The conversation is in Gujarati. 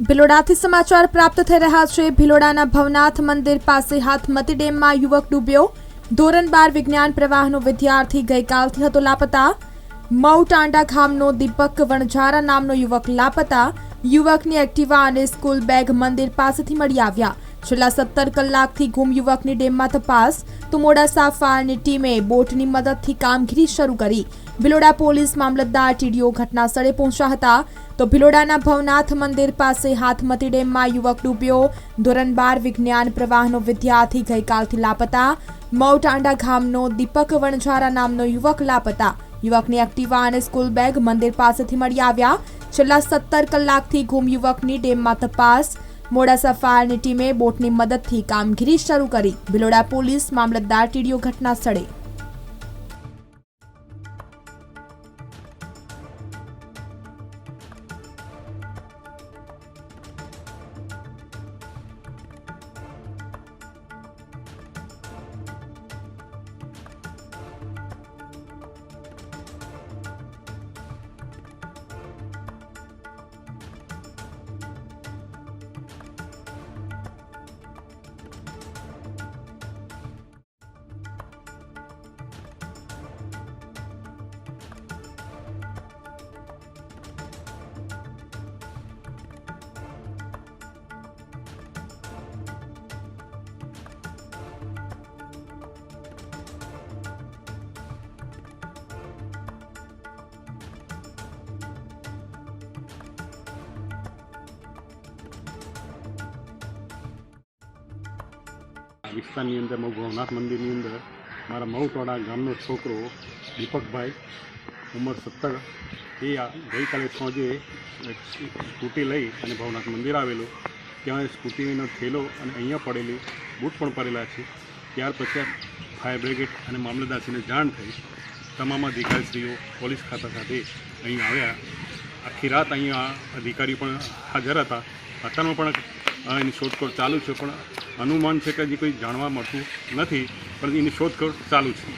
ભિલોડાથી સમાચાર પ્રાપ્ત થઈ રહ્યા છે. ભિલોડાના ભવનાથ મંદિર પાસે હાથમતી ડેમમાં યુવક ડૂબ્યો. ધોરણ બાર વિજ્ઞાન પ્રવાહનો વિદ્યાર્થી ગઈકાલથી હતો લાપતા. મઉ ટાંડા ગામનો દીપક વણઝારા નામનો યુવક લાપતા. યુવકની એક્ટિવા અને સ્કૂલ બેગ મંદિર પાસેથી મળી આવ્યા. છેલ્લા સત્તર કલાકથી ગુમ યુવકની ડેમમાં તપાસ. તો મોડાસા ફાયરની ટીમે બોટની મદદથી કામગીરી શરૂ કરી. ભિલોડા પોલીસ મામલતદાર ટીડીઓ ઘટના સ્થળે પહોંચ્યા હતા. તો ભિલોડાના ભવનાથ મંદિર પાસે હાથમતી ડેમમાં યુવક ડૂબ્યો. ધોરણ બાર વિજ્ઞાન પ્રવાહનો વિદ્યાર્થી ગઈકાલથી લાપતા. મૌટાંડા ગામનો દીપક વણઝારા નામનો યુવક લાપતા. યુવકની એક્ટિવા અને સ્કૂલ બેગ મંદિર પાસેથી મળી આવ્યા. છેલ્લા સત્તર કલાકથી ગુમ યુવકની ડેમમાં તપાસ. મોડાસા ફાયરની ટીમે બોટની મદદથી કામગીરી શરૂ કરી. ભિલોડા પોલીસ મામલતદાર ટીડીઓ ઘટના સ્થળે વિસ્તારની અંદર મઉ ભવનાથ મંદિરની અંદર મારા મઉટોડા ગામનો છોકરો દીપકભાઈ, ઉંમર સત્તર. એ ગઈકાલે સાંજે સ્કૂટી લઈ અને ભવનાથ મંદિર આવેલું. ત્યાં સ્કૂટીનો થેલો અને અહીંયા પડેલી બૂટ પણ પડેલા છે. ત્યાર પછી ફાયર બ્રિગેડ અને મામલતદારશ્રીને જાણ થઈ. તમામ અધિકારીશ્રીઓ પોલીસ ખાતા સાથે અહીં આવ્યા. આખી રાત અહીંયા અધિકારી પણ હાજર હતા. અત્યારમાં પણ એની શોધખોળ ચાલુ છે, પણ અનુમાન છે કે હજી કોઈ જાણવા મળતું નથી, પણ એની શોધખોળ ચાલુ છે.